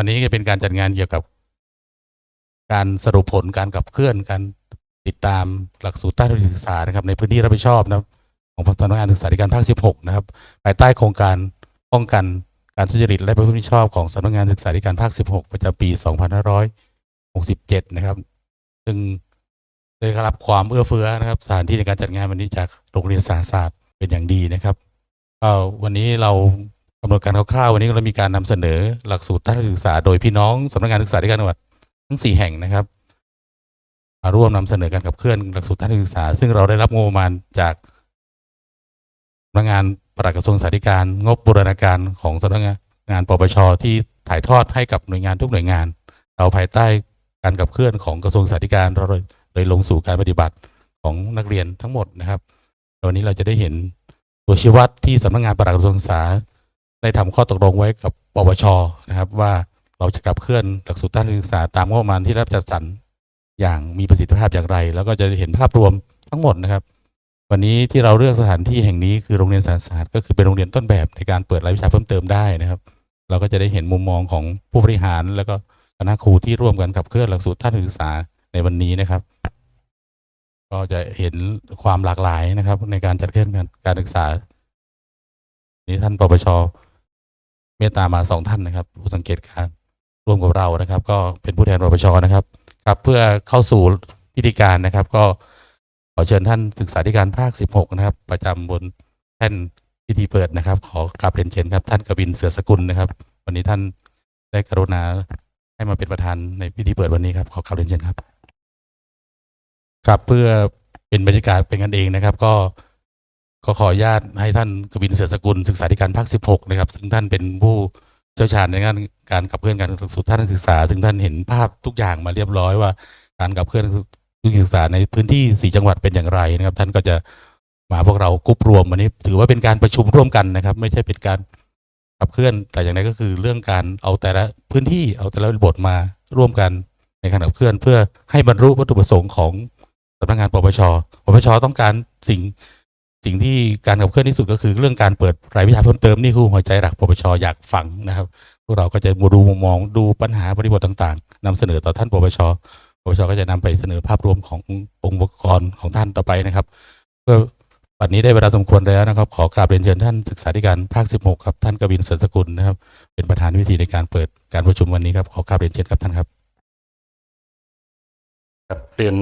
วันนี้จะเป็นการจัดงานเกี่ยวกับ การสรุปผลการขับเคลื่อนการติดตามหลักสูตรต้านทุนศึกษานะครับ ในพื้นที่รับผิดชอบนะครับ ของสำนักงานศึกษาธิการภาค 16 นะครับ ภายใต้โครงการป้องกันการทุจริตและประพฤติมิชอบของสำนักงานศึกษาธิการภาค 16 ประจำปี 2567 นะครับ ซึ่งได้รับความเอื้อเฟื้อนะครับ สถานที่ในการจัดงานวันนี้จากโรงเรียนสารศาสตร์เป็นอย่างดีนะครับวันนี้เรา กำหนดการคร่าวๆวันนี้เรามีการนำเสนอหลักสูตรด้านศึกษา โดยพี่น้องสำนักงานศึกษาธิการจังหวัดทั้ง 4 แห่งนะครับมาร่วมนำเสนอการขับเคลื่อนหลักสูตรด้านศึกษา ซึ่งเราได้รับงบประมาณจากสำนักงานปลัดกระทรวงศึกษาธิการงบบูรณาการของสำนักงานปปชที่ถ่ายทอดให้กับหน่วยงานทุกหน่วยงาน เราภายใต้การขับเคลื่อนของกระทรวงศึกษาธิการเราเลยลงสู่การปฏิบัติของนักเรียนทั้งหมดนะครับวันนี้เราจะได้เห็นตัวชี้วัดที่สำนักงานปลัดกระทรวงศึกษา ได้ทำข้อตกลงไว้กับปปชนะครับ ว่าเราจะขับเคลื่อนหลักสูตรด้านการศึกษาตามงบประมาณที่รับจัดสรรอย่างมีประสิทธิภาพอย่างไร แล้วก็จะเห็นภาพรวมทั้งหมดนะครับ วันนี้ที่เราเลือกสถานที่แห่งนี้คือโรงเรียนสารศาสตร์ก็คือเป็นโรงเรียนต้นแบบในการเปิดรายวิชาเพิ่มเติมได้นะครับ เราก็จะได้เห็นมุมมองของผู้บริหาร แล้วก็คณะครูที่ร่วมกันขับเคลื่อนหลักสูตรด้านการศึกษาในวันนี้นะครับ ก็จะเห็นความหลากหลายนะครับ ในการจัดเคลื่อนการการศึกษานี่ท่านปปช เมตตามาสองท่านนะครับ ผู้สังเกตการร่วมกับเรานะครับ ก็เป็นผู้แทนปปชนะครับ ครับ เพื่อเข้าสู่พิธีการนะครับ ก็ขอเชิญท่านศึกษาธิการภาค 16 นะครับ ประจำบนแท่นพิธีเปิดนะครับ ขอกราบเรียนเชิญครับ ท่านกบินเสือสกุลนะครับ วันนี้ท่านได้กรุณาให้มาเป็นประธานในพิธีเปิดวันนี้ครับ ขอกราบเรียนเชิญครับ ครับเพื่อเป็นบรรยากาศเป็นกันเองนะครับ ก็ ก็ขออนุญาตให้ท่านกบินเสือสกุลศึกษาธิการภาค 16 นะครับ ซึ่งท่านเป็นผู้เชี่ยวชาญในงานการขับเคลื่อนการสู่ท่านศึกษา ซึ่งท่านเห็นภาพทุกอย่างมาเรียบร้อยว่า การขับเคลื่อนการศึกษาในพื้นที่สี่จังหวัดเป็นอย่างไรนะครับ ท่านก็จะมาพวกเรากรุ๊ปรวมวันนี้ ถือว่าเป็นการประชุมร่วมกันนะครับ ไม่ใช่เป็นการขับเคลื่อนแต่อย่างไรก็คือเรื่องการเอาแต่ละพื้นที่เอาแต่ละบทมาร่วมกันในการขับเคลื่อน เพื่อให้บรรลุวัตถุประสงค์ของสำนักงานปปชปปชต้องการสิ่ง สิ่งที่การขับเคลื่อนที่สุดก็คือเรื่องการเปิดรายวิชาเพิ่มเติมนี่คือหัวใจหลักปปชอยากฟังนะครับ พวกเราก็จะมาดูมุมมองดูปัญหาบริบทต่างๆนำเสนอต่อท่านปปชปปชก็จะนำไปเสนอภาพรวมขององค์ประกอบของท่านต่อไปนะครับ เพื่อปัจจุบันนี้ได้เวลาสมควรแล้วนะครับ ขอกราบเรียนเชิญท่านศึกษาธิการภาค 16 ครับท่านกบินเสริฐสกุลนะครับ เป็นประธานวิธีในการเปิดการประชุมวันนี้ครับขอกราบเรียนเชิญครับท่านครับครับเรียน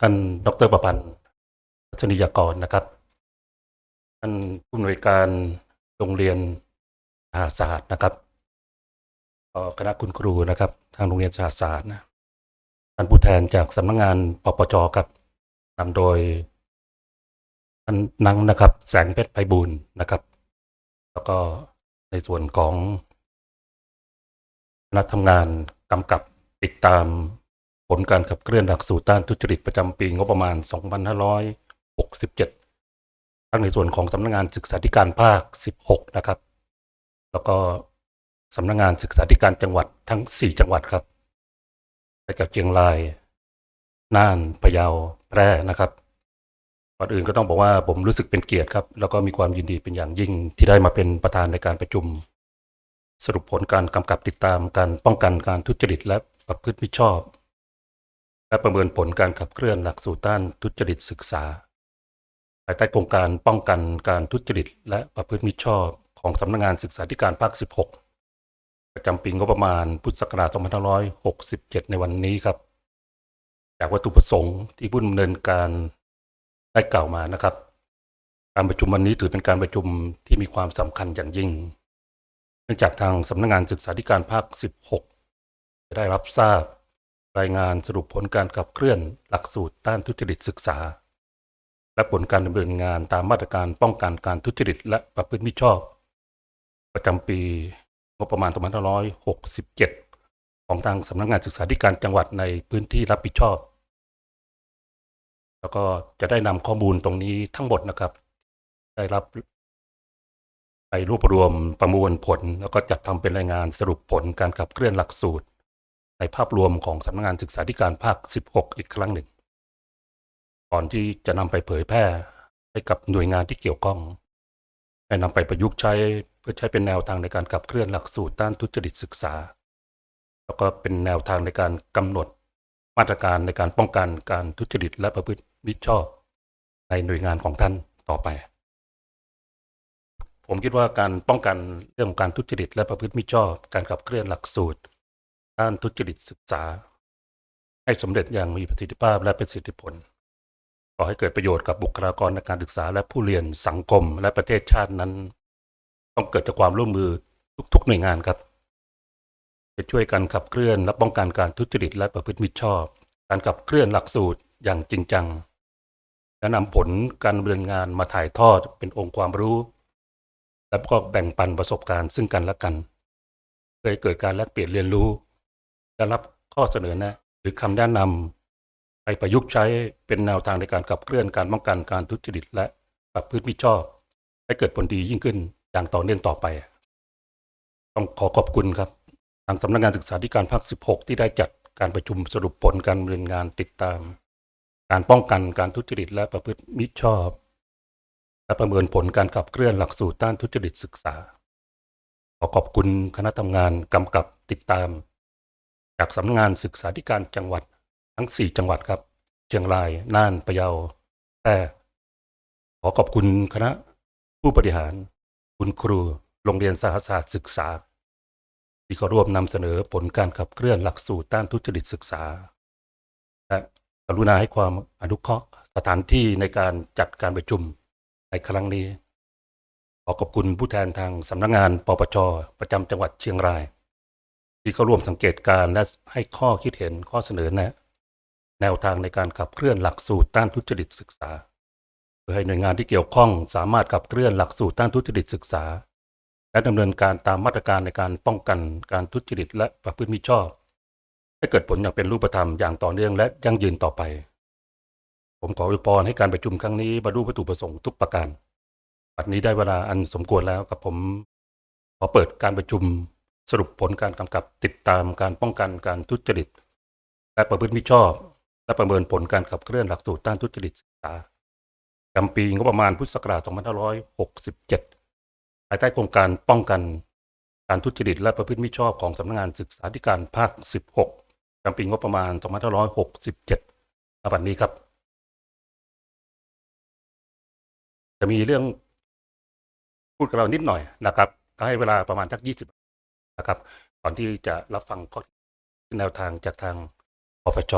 ท่านดรประพันธ์รัชนียากรนะครับานผู้อำนวยการโรงเรียนสหศาสตร์นะครับคณะคุณครูนะครับ ทางโรงเรียนสหศาสตร์นะท่านผู้แทนจากสำนักงานปปจครับนำโดยท่านนังนะครับ แสงเพชรไพบูลนะครับ แล้วก็ในส่วนของคณะทำงานกำกับติดตามผลการขับเคลื่อนหลักสูตรต้านทุจริตประจำปีงบประมาณ 2567 ทั้งในส่วนของสำนักงานศึกษาธิการภาค 16 นะครับ แล้วก็สำนักงานศึกษาธิการจังหวัดทั้ง 4 จังหวัดครับไปกับเชียงราย น่าน พะเยา แพร่นะครับก่อนอื่นก็ต้องบอกว่าผมรู้สึกเป็นเกียรติครับ แล้วก็มีความยินดีเป็นอย่างยิ่งที่ได้มาเป็นประธานในการประชุม สรุปผลการกำกับติดตามการป้องกันการทุจริตและประพฤติมิชอบ และประเมินผลการขับเคลื่อนหลักสูตรต้านทุจริตศึกษา ภายใต้โครงการป้องกันการทุจริต และประพฤติมิชอบของสำนักงานศึกษาธิการภาค 16 ประจำปีงบประมาณพุทธศักราช2567 ในวันนี้ครับ จากวัตถุประสงค์ที่ผู้ดำเนินการได้กล่าวมานะครับ การประชุมวันนี้ถือเป็นการประชุมที่มีความสำคัญอย่างยิ่ง เนื่องจากทางสำนักงานศึกษาธิการภาค 16 จะได้รับทราบรายงานสรุปผลการขับเคลื่อนหลักสูตรต้านทุจริตศึกษา และผลการดำเนินงานตามมาตรการป้องกันการทุจริต และประพฤติมิชอบ ประจำปีงบประมาณ2567 ของทางสำนักงานศึกษาธิการจังหวัดในพื้นที่รับผิดชอบ แล้วก็จะได้นำข้อมูลตรงนี้ทั้งหมดนะครับ ได้รับไปรวบรวมประมวลผล แล้วก็จัดทำเป็นรายงานสรุปผลการขับเคลื่อนหลักสูตร ในภาพรวมของสำนักงานศึกษาธิการภาค 16 อีกครั้งหนึ่ง ก่อนที่จะนำไปเผยแพร่ให้กับหน่วยงานที่เกี่ยวข้องให้นำไปประยุกต์ใช้เพื่อใช้เป็นแนวทางในการขับเคลื่อนหลักสูตรต้านทุจริตศึกษา แล้วก็เป็นแนวทางในการกำหนดมาตรการในการป้องกันการทุจริตและประพฤติมิชอบ ในหน่วยงานของท่านต่อไป ผมคิดว่าการป้องกันเรื่องของการทุจริตและประพฤติมิชอบ การขับเคลื่อนหลักสูตรด้านทุจริตศึกษา ให้สำเร็จอย่างมีประสิทธิภาพและประสิทธิผล ก่อให้เกิดประโยชน์กับบุคลากรในการศึกษา และผู้เรียนสังคมและประเทศชาตินั้น ต้องเกิดจากความร่วมมือทุกๆหน่วยงานครับ จะช่วยกันขับเคลื่อนและป้องกันการทุจริตและประพฤติมิชอบ การขับเคลื่อนหลักสูตรอย่างจริงจังและนำผลการดำเนินงานมาถ่ายทอดเป็นองค์ความรู้ และก็แบ่งปันประสบการณ์ซึ่งกันและกันเพื่อเกิดการแลกเปลี่ยนเรียนรู้และรับข้อเสนอแนะหรือคำแนะนำ ไปประยุกต์ใช้เป็นแนวทางในการขับเคลื่อนการป้องกันการทุจริตและประพฤติมิชอบ ให้เกิดผลดียิ่งขึ้นอย่างต่อเนื่องต่อไป ต้องขอขอบคุณครับ ทางสำนักงานศึกษาธิการภาค 16 ที่ได้จัดการประชุมสรุปผลการดำเนินงานติดตาม การป้องกันการทุจริตและประพฤติมิชอบ และประเมินผลการขับเคลื่อนหลักสูตรต้านทุจริตศึกษา ขอขอบคุณคณะทำงานกำกับติดตาม จากสำนักงานศึกษาธิการจังหวัด ทั้ง 4 จังหวัดครับ เชียงราย น่าน พะเยา แพร่ ขอขอบคุณคณะผู้บริหาร คุณครู โรงเรียนสหศาสตร์ศึกษา ที่เขาร่วมนำเสนอผลการขับเคลื่อนหลักสูตรต้านทุจริตศึกษา และกรุณาให้ความอนุเคราะห์สถานที่ในการจัดการประชุมในครั้งนี้ ขอขอบคุณผู้แทนทางสำนักงาน ปปช ประจำจังหวัดเชียงราย ที่เขาร่วมสังเกตการณ์และให้ข้อคิดเห็นข้อเสนอแนะ แนวทางในการขับเคลื่อนหลักสูตรต้านทุจริตศึกษาเพื่อให้หน่วยงานที่เกี่ยวข้องสามารถขับเคลื่อนหลักสูตรต้านทุจริตศึกษา และดำเนินการตามมาตรการในการป้องกันการทุจริตและประพฤติมิชอบ ให้เกิดผลอย่างเป็นรูปธรรมอย่างต่อเนื่องและยั่งยืนต่อไป ผมขออวยพรให้การประชุมครั้งนี้บรรลุวัตถุประสงค์ทุกประการบัดนี้ได้เวลาอันสมควรแล้วกับผมขอเปิดการประชุมสรุปผลการกำกับติดตามการป้องกันการทุจริต และประพฤติมิชอบ และประเมินผลการขับเคลื่อนหลักสูตรต้านทุจริตศึกษาจำปีงบประมาณพุทธศักราช2567 ภายใต้โครงการป้องกันการทุจริตและประพฤติมิชอบของสำนักงานศึกษาธิการภาค 16 จำปีงบประมาณ 2567ณบัดนี้ครับ จะมีเรื่องพูดกับเรานิดหน่อยนะครับก็ให้เวลาประมาณสัก 20 นะครับ ก่อนที่จะรับฟังข้อแนวทางจากทางปปช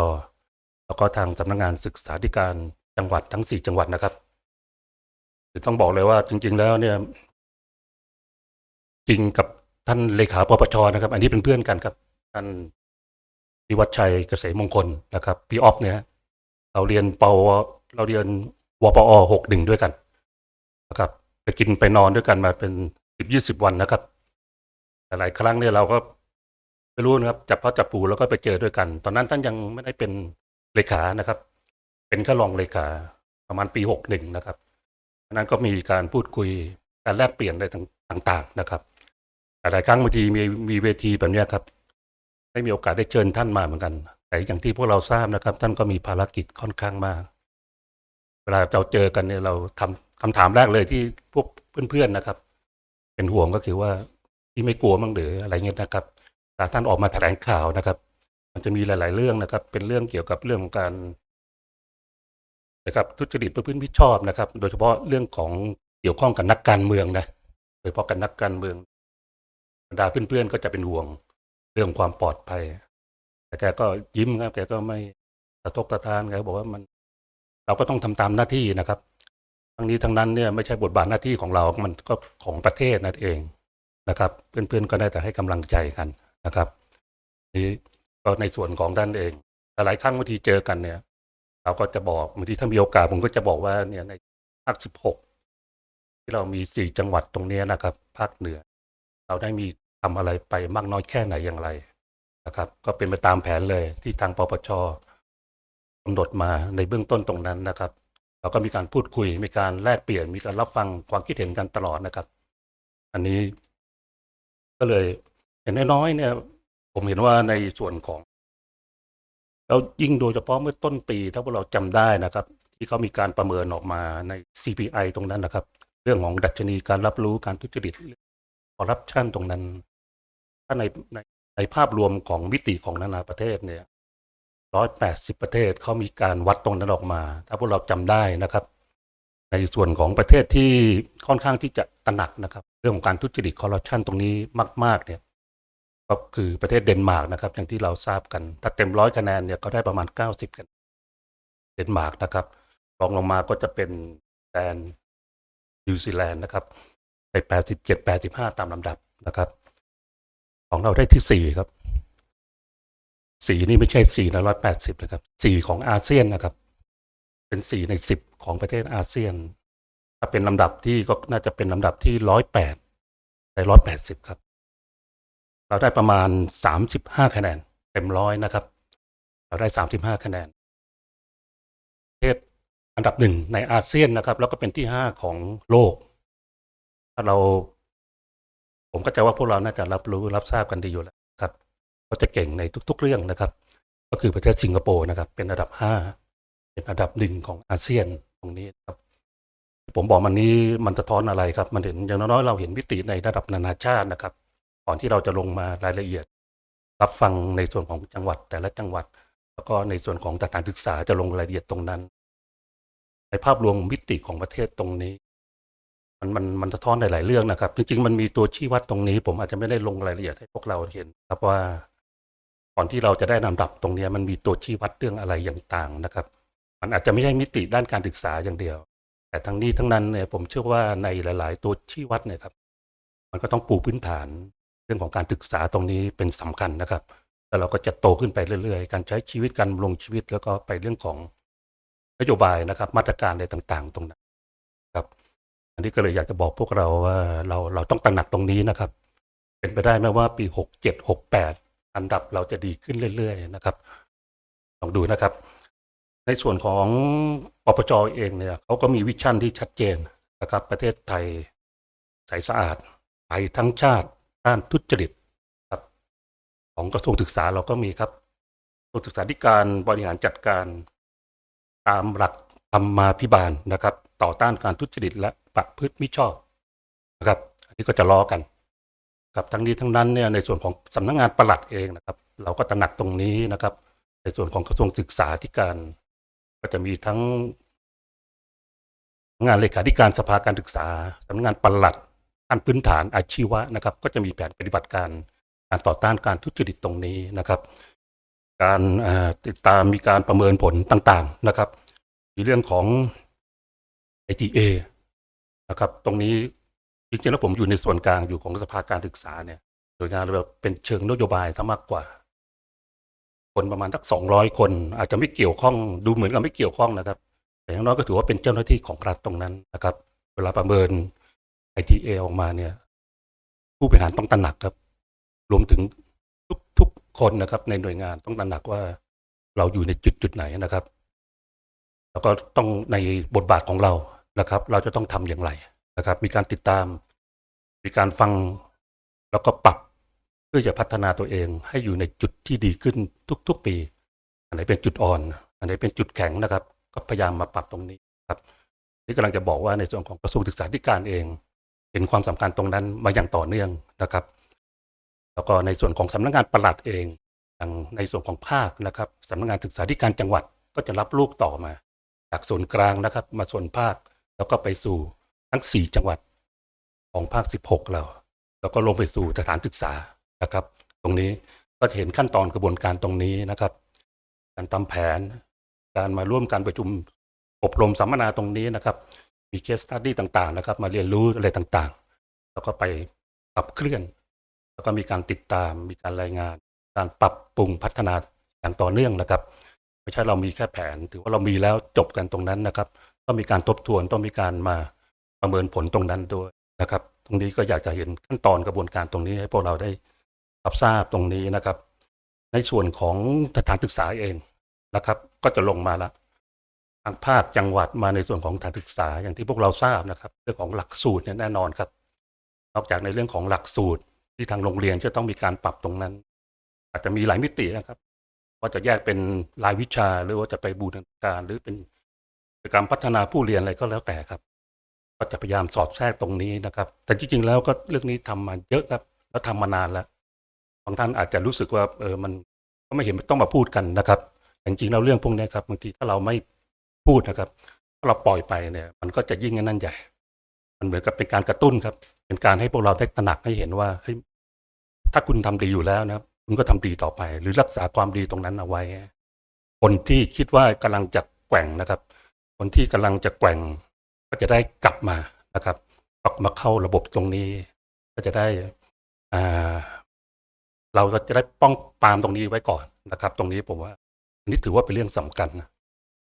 แล้วก็ทางสำนักงานศึกษาธิการจังหวัดทั้ง 4 จังหวัดนะครับต้องบอกเลยว่าจริง ๆ แล้วเนี่ยจริงกับท่านเลขาปปชนะครับ อันนี้เป็นเพื่อนกันครับท่านวิวัฒชัยเกษมมงคลนะครับพี่ออฟเนี่ยเราเรียนปวเราเรียนวปอหกหนึ่งด้วยกันนะครับไปกินไปนอนด้วยกันมาเป็นสิบยี่สิบวันนะครับหลายครั้งเนี่ยเราก็ไม่รู้นะครับจับพ่อจับปูแล้วก็ไปเจอด้วยกัน ตอนนั้นท่านยังไม่ได้เป็น เลขานะครับ เป็นแค่รองเลขาประมาณปีหกหนึ่งนะครับอันนั้นก็มีการพูดคุยการแลกเปลี่ยนอะไรต่าง ๆนะครับหลายครั้งบางทีมีมีเวทีแบบนี้ครับได้มีโอกาสได้เชิญท่านมาเหมือนกัน แต่อย่างที่พวกเราทราบนะครับ ท่านก็มีภารกิจค่อนข้างมาก เวลาเราเจอกันเนี่ยเราคำคำถามแรกเลยที่พวกเพื่อนๆนะครับ เป็นห่วงก็คือว่าที่ไม่กลัวมั้งหรืออะไรเงี้ยนะครับแต่ท่านออกมาแถลงข่าวนะครับ มันจะมีหลาย ๆ เรื่องนะครับ เป็นเรื่องเกี่ยวกับเรื่องของการนะครับทุจริตประพฤติมิชอบนะครับ โดยเฉพาะเรื่องของเกี่ยวข้องกับนักการเมืองนะโดยเฉพาะกับนักการเมืองบรรดาเพื่อนๆก็จะเป็นห่วงเรื่องความปลอดภัยแต่แกก็ยิ้มครับ แกก็ไม่สะทกสะท้านแกก็บอกว่ามัน เราก็ต้องทำตามหน้าที่นะครับทั้งนี้ทั้งนั้นเนี่ยไม่ใช่บทบาทหน้าที่ของเรา มันก็ของประเทศนั่นเองนะครับ เพื่อนๆก็ได้แต่ให้กำลังใจกันนะครับนี่ ก็ในส่วนของท่านเองแต่หลายครั้งบางทีเจอกันเนี่ย เราก็จะบอกบางทีถ้ามีโอกาสผมก็จะบอกว่าเนี่ยในภาคสิบหกที่เรามีสี่จังหวัดตรงนี้นะครับ ภาคเหนือ เราได้มีทำอะไรไปมากน้อยแค่ไหนอย่างไรนะครับ ก็เป็นไปตามแผนเลยที่ทางปปชกำหนดมาในเบื้องต้นตรงนั้นนะครับ เราก็มีการพูดคุยมีการแลกเปลี่ยนมีการรับฟังความคิดเห็นกันตลอดนะครับ อันนี้ ก็เลยอย่างน้อยๆเนี่ย ผมเห็นว่าในส่วนของ แล้วยิ่งโดยเฉพาะเมื่อต้นปีถ้าพวกเราจำได้นะครับ ที่เขามีการประเมินออกมาใน CPI ตรงนั้นนะครับ เรื่องของดัชนีการรับรู้การทุจริตคอร์รัปชันตรงนั้น ถ้าในในในภาพรวมของมิติของนานาประเทศเนี่ยร้อยแปดสิบประเทศเขามีการวัดตรงนั้นออกมา ถ้าพวกเราจำได้นะครับ ในส่วนของประเทศที่ค่อนข้างที่จะตระหนักนะครับ เรื่องของการทุจริตคอร์รัปชันตรงนี้มาก ๆ เนี่ย ก็คือประเทศเดนมาร์กนะครับ อย่างที่เราทราบกัน ถ้าเต็มร้อยคะแนนเนี่ยก็ได้ประมาณเก้าสิบกัน เดนมาร์กนะครับรองลงมาก็จะเป็นแดนนิวซีแลนด์นะครับไปแปดสิบเจ็ดแปดสิบห้าตามลำดับนะครับ ของเราได้ที่สี่ครับสี่นี่ไม่ใช่สี่ในร้อยแปดสิบนะครับสี่ของอาเซียนนะครับ เป็นสี่ในสิบของประเทศอาเซียน ถ้าเป็นลำดับที่ก็น่าจะเป็นลำดับที่ร้อยแปดในร้อยแปดสิบครับ เราได้ประมาณสามสิบห้าคะแนนเต็มร้อยนะครับ เราได้สามสิบห้าคะแนนประเทศอันดับหนึ่งในอาเซียนนะครับ แล้วก็เป็นที่ห้าของโลก ถ้าเรา ผมก็จะว่าพวกเราน่าจะรับรู้รับทราบกันดีอยู่แล้วครับก็จะเก่งในทุก ๆ เรื่องนะครับ ก็คือประเทศสิงคโปร์นะครับ เป็นอันดับห้าเป็นอันดับหนึ่งของอาเซียนตรงนี้ครับผมบอกมันนี้มันสะท้อนอะไรครับ มันเห็นอย่างน้อยๆเราเห็นวิติในระดับนานาชาตินะครับ ก่อนที่เราจะลงมารายละเอียด รับฟังในส่วนของจังหวัดแต่ละจังหวัด แล้วก็ในส่วนของสถานศึกษาจะลงรายละเอียดตรงนั้น ในภาพรวมมิติของประเทศตรงนี้ มันมันมันสะท้อนหลาย ๆ เรื่องนะครับ จริง ๆ มันมีตัวชี้วัดตรงนี้ ผมอาจจะไม่ได้ลงรายละเอียดให้พวกเราเห็นครับว่าก่อนที่เราจะได้ลำดับตรงนี้มันมีตัวชี้วัดเรื่องอะไรอย่างต่างนะครับ มันอาจจะไม่ใช่มิติด้านการศึกษาอย่างเดียว แต่ทั้งนี้ทั้งนั้นเนี่ยผมเชื่อว่าในหลาย ๆ ตัวชี้วัดเนี่ยครับ มันก็ต้องปูพื้นฐาน รื่องของการศึกษาตรงนี้เป็นสำคัญนะครับ แล้วเราก็จะโตขึ้นไปเรื่อยๆ การใช้ชีวิตการดำรงชีวิตแล้วก็ไปเรื่องของนโยบายนะครับ มาตรการอะไรต่างๆ ตรงนั้นครับ อันนี้ก็เลยอยากจะบอกพวกเราว่าเราเราต้องตระหนักตรงนี้นะครับ เป็นไปได้ไหมว่าปีหกเจ็ดหกแปดอันดับเราจะดีขึ้นเรื่อยๆนะครับลองดูนะครับ ในส่วนของปปจเองเนี่ยเขาก็มีวิชั่นที่ชัดเจนนะครับ ประเทศไทยใสสะอาดไปทั้งชาติ ด้านทุจริตครับของกระทรวงศึกษาเราก็มีครับกระทรวงศึกษาธิการบริหารจัดการตามหลักธรรมาภิบาลนะครับ ต่อต้านการทุจริตและประพฤติมิชอบนะครับอันนี้ก็จะล้อกันครับทั้งนี้ทั้งนั้นเนี่ยในส่วนของสำนักงานปลัดเองนะครับ เราก็ตระหนักตรงนี้นะครับ ในส่วนของกระทรวงศึกษาธิการ ก็จะมีทั้งงานเลขาธิการสภาการศึกษาสำนักงานปลัด ขั้นพื้นฐานอาชีวะนะครับ ก็จะมีแผนปฏิบัติการการต่อต้านการทุจริตตรงนี้นะครับ การติดตามมีการประเมินผลต่างๆนะครับมีเรื่องของ ITA นะครับ ตรงนี้จริงๆแล้วผมอยู่ในส่วนกลางอยู่ของสภาการศึกษาเนี่ยโดยงานเรแบบเป็นเชิงนโยบายซะมากกว่า คนประมาณสักสองร้อยคน อาจจะไม่เกี่ยวข้องดูเหมือนกับไม่เกี่ยวข้องนะครับ แต่อย่างน้อยก็ถือว่าเป็นเจ้าหน้าที่ของรัฐตรงนั้นนะครับ เวลาประเมิน ITA ออกมาเนี่ย ผู้บริหารต้องตระหนักครับ รวมถึงทุกทุกคนนะครับ ในหน่วยงานต้องตระหนักว่าเราอยู่ในจุดจุดไหนนะครับ แล้วก็ต้องในบทบาทของเรานะครับ เราจะต้องทำอย่างไรนะครับ มีการติดตาม มีการฟังแล้วก็ปรับเพื่อจะพัฒนาตัวเองให้อยู่ในจุดที่ดีขึ้นทุก ๆ ปี อันไหนเป็นจุดอ่อน อันไหนเป็นจุดแข็งนะครับ ก็พยายามมาปรับตรงนี้ครับ นี่กำลังจะบอกว่าในส่วนของกระทรวงศึกษาธิการเอง ห็นความสำคัญตรงนั้นมาอย่างต่อเนื่องนะครับ แล้วก็ในส่วนของสำนักงานปลัดเองอย่างในส่วนของภาคนะครับสำนักงานศึกษาธิการจังหวัดก็จะรับลูกต่อมา จากส่วนกลางนะครับ มาส่วนภาคแล้วก็ไปสู่ทั้ง 4 จังหวัดของภาค 16 เรา แล้วก็ลงไปสู่สถานศึกษานะครับ ตรงนี้ก็เห็นขั้นตอนกระบวนการตรงนี้นะครับ การทำแผน การมาร่วมการประชุมอบรมสัมมนาตรงนี้นะครับ มีเคสตัดดี้ต่างๆนะครับ มาเรียนรู้อะไรต่างๆ แล้วก็ไปปรับเคลื่อน แล้วก็มีการติดตามมีการรายงาน การปรับปรุงพัฒนาอย่างต่อเนื่องนะครับ ไม่ใช่เรามีแค่แผน ถือว่าเรามีแล้วจบกันตรงนั้นนะครับต้องมีการทบทวนต้องมีการมาประเมินผลตรงนั้นด้วยนะครับ ตรงนี้ก็อยากจะเห็นขั้นตอนกระบวนการตรงนี้ให้พวกเราได้รับทราบตรงนี้นะครับ ในส่วนของสถานศึกษาเองนะครับ ก็จะลงมาละทางภาคจังหวัดมาในส่วนของสถานศึกษาอย่างที่พวกเราทราบนะครับ เรื่องของหลักสูตรเนี่ยแน่นอนครับ นอกจากในเรื่องของหลักสูตรที่ทางโรงเรียนจะต้องมีการปรับตรงนั้น อาจจะมีหลายมิตินะครับว่าจะแยกเป็นรายวิชาหรือว่าจะไปบูรณาการหรือเป็นกิจกรรมพัฒนาผู้เรียนอะไรก็แล้วแต่ครับ ก็จะพยายามสอดแทรกตรงนี้นะครับ แต่จริงๆแล้วก็เรื่องนี้ทำมาเยอะครับ แล้วทำมานานแล้วบางท่านอาจจะรู้สึกว่าเออมันก็ไม่เห็นต้องมาพูดกันนะครับแต่จริงๆแล้วเรื่องพวกนี้ครับบางทีถ้าเราไม่ พูดนะครับถ้าเราปล่อยไปเนี่ยมันก็จะยิ่งนั่นใหญ่ มันเหมือนกับเป็นการกระตุ้นครับ เป็นการให้พวกเราได้ตระหนักให้เห็นว่าเฮ้ยถ้าคุณทำดีอยู่แล้วนะครับ คุณก็ทำดีต่อไป หรือรักษาความดีตรงนั้นเอาไว้ คนที่คิดว่ากำลังจะแกว่งนะครับ คนที่กำลังจะแกว่ง ก็จะได้กลับมานะครับกลับมาเข้าระบบตรงนี้ ก็จะได้อ่าเราก็จะได้ป้องปามตรงนี้ไว้ก่อนนะครับ ตรงนี้ผมว่าอันนี้ถือว่าเป็นเรื่องสำคัญนะ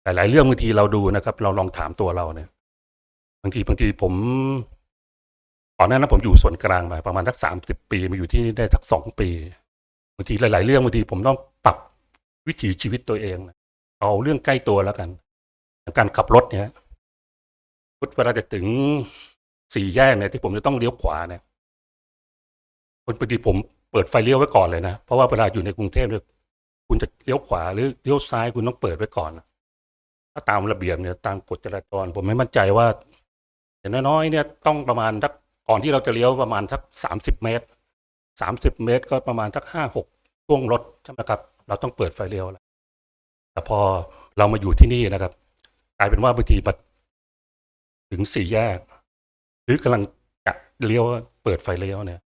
หลาย ๆ เรื่องบางทีเราดูนะครับ เราลองถามตัวเราเนี่ยบางทีบางทีผมก่อนหน้านั้นผมอยู่ส่วนกลางมาประมาณสักสามสิบปีมาอยู่ที่นี่ได้สักสองปีบางทีหลาย ๆ เรื่องบางทีผมต้องปรับวิถีชีวิตตัวเองนะเอาเรื่องใกล้ตัวแล้วกันการขับรถเนี่ยเวลาจะถึงสี่แยกเนี่ยที่ผมจะต้องเลี้ยวขวาเนี่ยบางทีผมเปิดไฟเลี้ยวไว้ก่อนเลยนะ เพราะว่าเวลาอยู่ในกรุงเทพเนี่ยคุณจะเลี้ยวขวาหรือเลี้ยวซ้ายคุณต้องเปิดไว้ก่อน ถ้าตามระเบียบเนี่ยตามกฎจราจร ผมไม่มั่นใจว่าอย่างน้อยๆเนี่ยต้องประมาณสักก่อนที่เราจะเลี้ยวประมาณสักสามสิบเมตรสามสิบเมตร ก็ประมาณสักห้าหกช่วงรถใช่ไหมครับ เราต้องเปิดไฟเลี้ยวแล้วแต่พอเรามาอยู่ที่นี่นะครับ กลายเป็นว่าบางทีมาถึงสี่แยก หรือกำลังจะเลี้ยวเปิดไฟเลี้ยวเนี่ย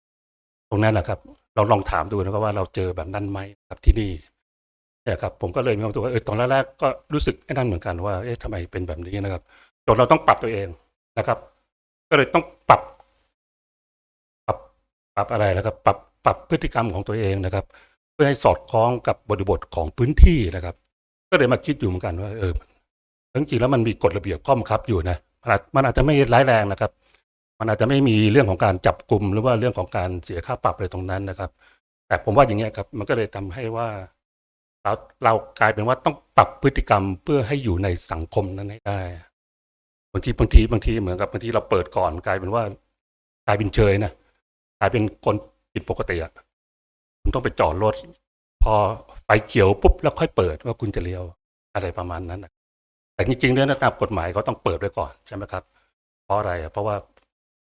ตรงนั้นแหละครับ เราลองถามดูนะครับว่าเราเจอแบบนั้นไหมครับที่นี่ นี่ยครับผมก็เลยมีความรู้สึกว่าเออตอนแรกๆก็รู้สึกไอ้นั่นเหมือนกันว่าเอ๊ะทำไมเป็นแบบนี้นะครับจนเราต้องปรับตัวเองนะครับ ก็เลยต้องปรับ ปรับปรับอะไรแล้วครับ ปรับปรับพฤติกรรมของตัวเองนะครับ เพื่อให้สอดคล้องกับบริบทของพื้นที่นะครับ ก็เลยมาคิดอยู่เหมือนกันว่าเออจริงๆแล้วมันมีกฎระเบียบข้อมคับอยู่นะมันอาจมันอาจจะไม่ร้ายแรงนะครับ มันอาจจะไม่มีเรื่องของการจับกลุ่มหรือว่าเรื่องของการเสียค่าปรับอะไรตรงนั้นนะครับ แต่ผมว่าอย่างเงี้ยครับ มันก็เลยทำให้ว่า เราเรากลายเป็นว่าต้องปรับพฤติกรรมเพื่อให้อยู่ในสังคมนั้นให้ได้บางทีบางทีบางทีเหมือนกับบางทีเราเปิดก่อนกลายเป็นว่า กลายเป็นเชยนะกลายเป็นคนผิดปกติอะคุณต้องไปจอดรถพอไฟเขียวปุ๊บแล้วค่อยเปิดว่าคุณจะเลี้ยวอะไรประมาณนั้นนะแต่จริงๆเนี่ยนะตามกฎหมายเขาต้องเปิดไว้ก่อนใช่ไหมครับ เพราะอะไรเพราะว่า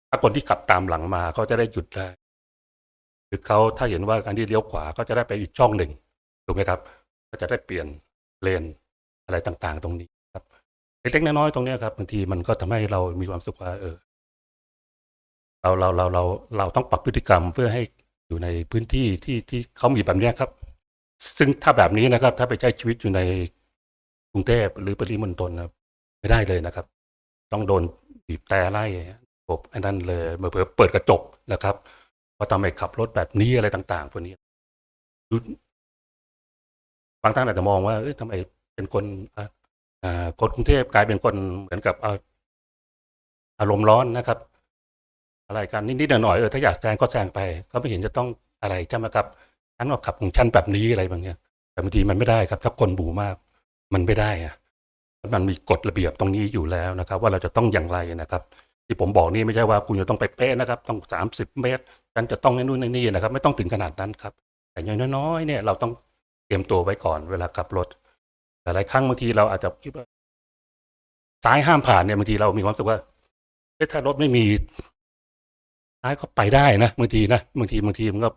ถ้าคนที่ขับตามหลังมาเขาจะได้หยุดได้หรือเขาถ้าเห็นว่าการที่เลี้ยวขวาก็จะได้ไปอีกช่องหนึ่งถูกไหมครับ ก็จะได้เปลี่ยนเลนอะไรต่างๆ ตรงนี้ครับเล็กๆน้อยๆตรงนี้ครับบางทีมันก็ทำให้เรามีความสุขว่าเออเราเราเราเราเราต้องปรับพฤติกรรมเพื่อให้อยู่ในพื้นที่ที่ที่เขามีแบบนี้ครับ ซึ่งถ้าแบบนี้นะครับ ถ้าไปใช้ชีวิตอยู่ในกรุงเทพหรือปริมณฑลนะครับไม่ได้เลยนะครับ ต้องโดนบีบแต่ไล่ผมไอ้นั่นเลยเมื่อเปิดกระจกนะครับว่าทำไมขับรถแบบนี้อะไรต่าง ๆ พวกนี้ บางท่านอาจจะมองว่าเอ้ยทำไมเป็นคนอ่าคนกรุงเทพกลายเป็นคนเหมือนกับอารมณ์ร้อนนะครับ อะไรกันนิดๆหน่อยๆเออถ้าอยากแซงก็แซงไป ก็ไม่เห็นจะต้องอะไรใช่ไหมครับฉันก็ขับของฉันแบบนี้อะไรบางอย่างแต่บางทีมันไม่ได้ครับ ถ้าคนบูมาก มันไม่ได้อะมันมีกฎระเบียบตรงนี้อยู่แล้วนะครับ ว่าเราจะต้องอย่างไรนะครับ ที่ผมบอกนี่ไม่ใช่ว่าคุณจะต้องไปเป๊ะนะครับ ต้องสามสิบเมตรฉันจะต้องนู่นนี่นะครับ ไม่ต้องถึงขนาดนั้นครับ แต่อย่างน้อยๆเนี่ยเราต้อง เตรียมตัวไว้ก่อนเวลาขับรถแต่หลายครั้งบางทีเราอาจจะคิดว่าซ้ายห้ามผ่านเนี่ยบางทีเรามีความรู้สึกว่าถ้ารถไม่มีซ้ายก็ไปได้นะบางทีนะบางทีบางทีมันก็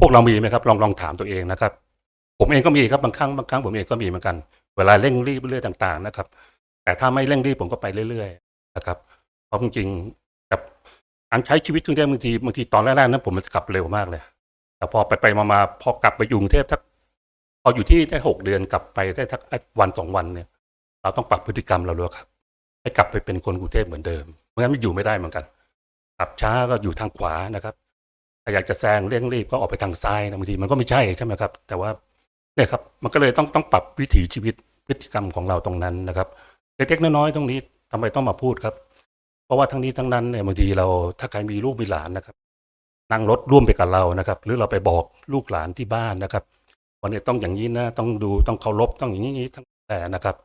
พวกเรามีไหมครับ ลองลองถามตัวเองนะครับ ผมเองก็มีครับบางครั้งบางครั้งผมเองก็มีเหมือนกัน เวลาเร่งรีบเรื่อยต่าง ๆ นะครับ แต่ถ้าไม่เร่งรีบผมก็ไปเรื่อยๆนะครับเพราะจริงๆกับการใช้ชีวิตตรงนี้บางทีบางทีตอนแรกๆนั้นผมมันจะขับเร็วมากเลย แต่พอไปไปมามาพอกลับไปอยู่กรุงเทพทักพออยู่ที่ได้หกเดือนกลับไปได้ทักวันสองวันเนี่ย เราต้องปรับพฤติกรรมเราเลยครับ ให้กลับไปเป็นคนกรุงเทพเหมือนเดิมเมื่องั้นไม่อยู่ไม่ได้เหมือนกันขับช้าก็อยู่ทางขวานะครับถ้าอยากจะแซงเร่งรีบก็ออกไปทางซ้ายนะบางทีมันก็ไม่ใช่ใช่ไหมครับ แต่ว่าเนี่ยครับ มันก็เลยต้องต้องปรับวิถีชีวิตพฤติกรรมของเราตรงนั้นนะครับเล็กๆน้อยๆตรงนี้ทำไมต้องมาพูดครับ เพราะว่าทั้งนี้ทั้งนั้นเนี่ยบางทีเราถ้าใครมีลูกมีหลานนะครับ นั่งรถร่วมไปกับเรานะครับ หรือเราไปบอกลูกหลานที่บ้านนะครับวันนี้ต้องอย่างนี้นะต้องดูต้องเคารพต้องอย่างนี้ทั้งแต่นะครับ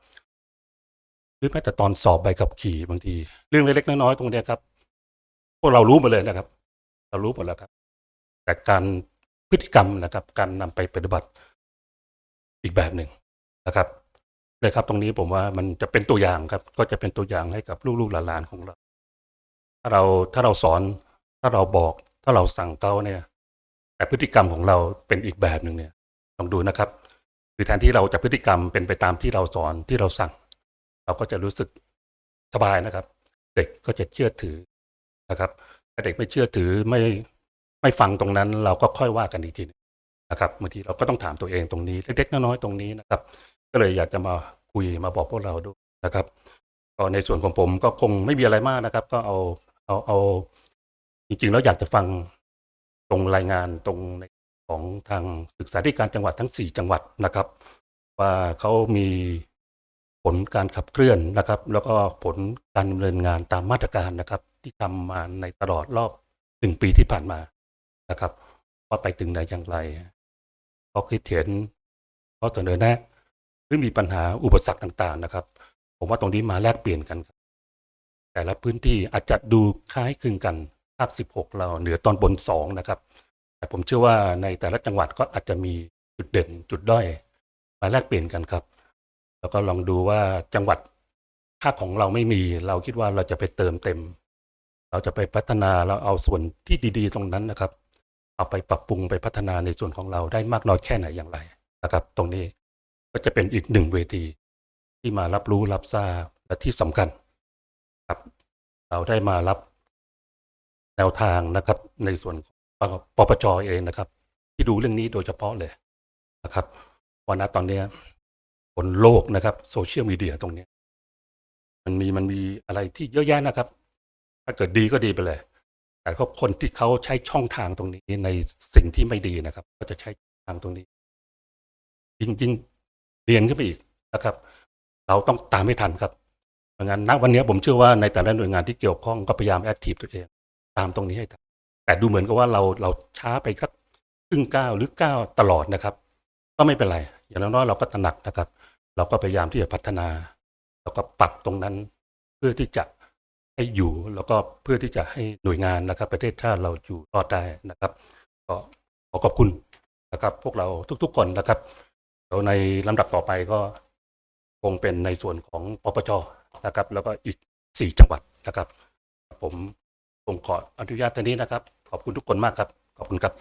หรือแม้แต่ตอนสอบใบขับขี่บางที เรื่องเล็กๆน้อยๆตรงนี้ครับ พวกเรารู้หมดเลยนะครับ เรารู้หมดแล้วครับ แต่การพฤติกรรมนะครับ การนำไปปฏิบัติอีกแบบหนึ่งนะครับเลยครับ ตรงนี้ผมว่ามันจะเป็นตัวอย่างครับ ก็จะเป็นตัวอย่างให้กับลูกๆหลานๆของเรา ถ้าเราถ้าเราสอนถ้าเราบอก ถ้าเราสั่งเขาเนี่ย แต่พฤติกรรมของเราเป็นอีกแบบหนึ่งเนี่ยลองดูนะครับ คือแทนที่เราจะพฤติกรรมเป็นไปตามที่เราสอนที่เราสั่ง เราก็จะรู้สึกสบายนะครับ เด็กก็จะเชื่อถือนะครับถ้าเด็กไม่เชื่อถือไม่ไม่ฟังตรงนั้น เราก็ค่อยว่ากันอีกทีนึงนะครับบางทีเราก็ต้องถามตัวเองตรงนี้เล็กๆน้อยๆตรงนี้นะครับ ก็เลยอยากจะมาคุยมาบอกพวกเราด้วยนะครับก็ในส่วนของผมก็คงไม่มีอะไรมากนะครับ ก็เอาเอาเอา จริงๆ แล้วอยากจะฟังตรงรายงานตรงในของทางศึกษาธิการจังหวัดทั้งสี่จังหวัดนะครับ ว่าเขามีผลการขับเคลื่อนนะครับ แล้วก็ผลการดำเนินงานตามมาตรการนะครับ ที่ทำมาในตลอดรอบหนึ่งปีที่ผ่านมานะครับ ว่าไปถึงไหนอย่างไรข้อคิดเห็นข้อเสนอแนะหรือมีปัญหาอุปสรรคต่างๆนะครับ ผมว่าตรงนี้มาแลกเปลี่ยนกัน แต่ละพื้นที่อาจจะดูคล้ายคลึงกัน ภาค 16 เราเหนือตอนบน 2 นะครับ แต่ผมเชื่อว่าในแต่ละจังหวัดก็อาจจะมีจุดเด่นจุดด้อยมาแลกเปลี่ยนกันครับ แล้วก็ลองดูว่าจังหวัดถ้าของเราไม่มี เราคิดว่าเราจะไปเติมเต็ม เราจะไปพัฒนาเราเอาส่วนที่ดีๆ ตรงนั้นนะครับ เอาไปปรับปรุงไปพัฒนาในส่วนของเราได้มากน้อยแค่ไหนอย่างไรนะครับ ตรงนี้ก็จะเป็นอีกหนึ่งเวที ที่มารับรู้รับทราบและที่สำคัญครับ เราได้มารับ แนวทางนะครับ ในส่วนปปจเองนะครับ ที่ดูเรื่องนี้โดยเฉพาะเลยนะครับวันนี้ตอนนี้บนโลกนะครับโซเชียลมีเดียตรงนี้มันมีมันมีอะไรที่เยอะแยะนะครับ ถ้าเกิดดีก็ดีไปเลย แต่ก็คนที่เขาใช้ช่องทางตรงนี้ในสิ่งที่ไม่ดีนะครับ ก็จะใช้ทางตรงนี้ยิ่งยิ่งเรียนขึ้นไปอีกนะครับ เราต้องตามให้ทันครับเพราะงั้นณวันนี้ผมเชื่อว่าในแต่ละหน่วยงานที่เกี่ยวข้องก็พยายามแอคทีฟตัวเอง ตามตรงนี้ให้ทันแต่ดูเหมือนกับว่าเราเราช้าไปสักครึ่งก้าวหรือก้าวตลอดนะครับ ก็ไม่เป็นไร อย่างน้อยเราก็ตระหนักนะครับ เราก็พยายามที่จะพัฒนา แล้วก็ปรับตรงนั้นเพื่อที่จะให้อยู่แล้วก็เพื่อที่จะให้หน่วยงานนะครับ ประเทศชาติเราอยู่รอดได้นะครับ ก็ขอขอบคุณนะครับ พวกเราทุกๆคนนะครับแล้วในลำดับต่อไปก็คงเป็นในส่วนของปปจนะครับ แล้วก็อีกสี่จังหวัดนะครับ ผม ผมขออนุญาตตอนนี้นะครับ ขอบคุณทุกคนมากครับ ขอบคุณครับ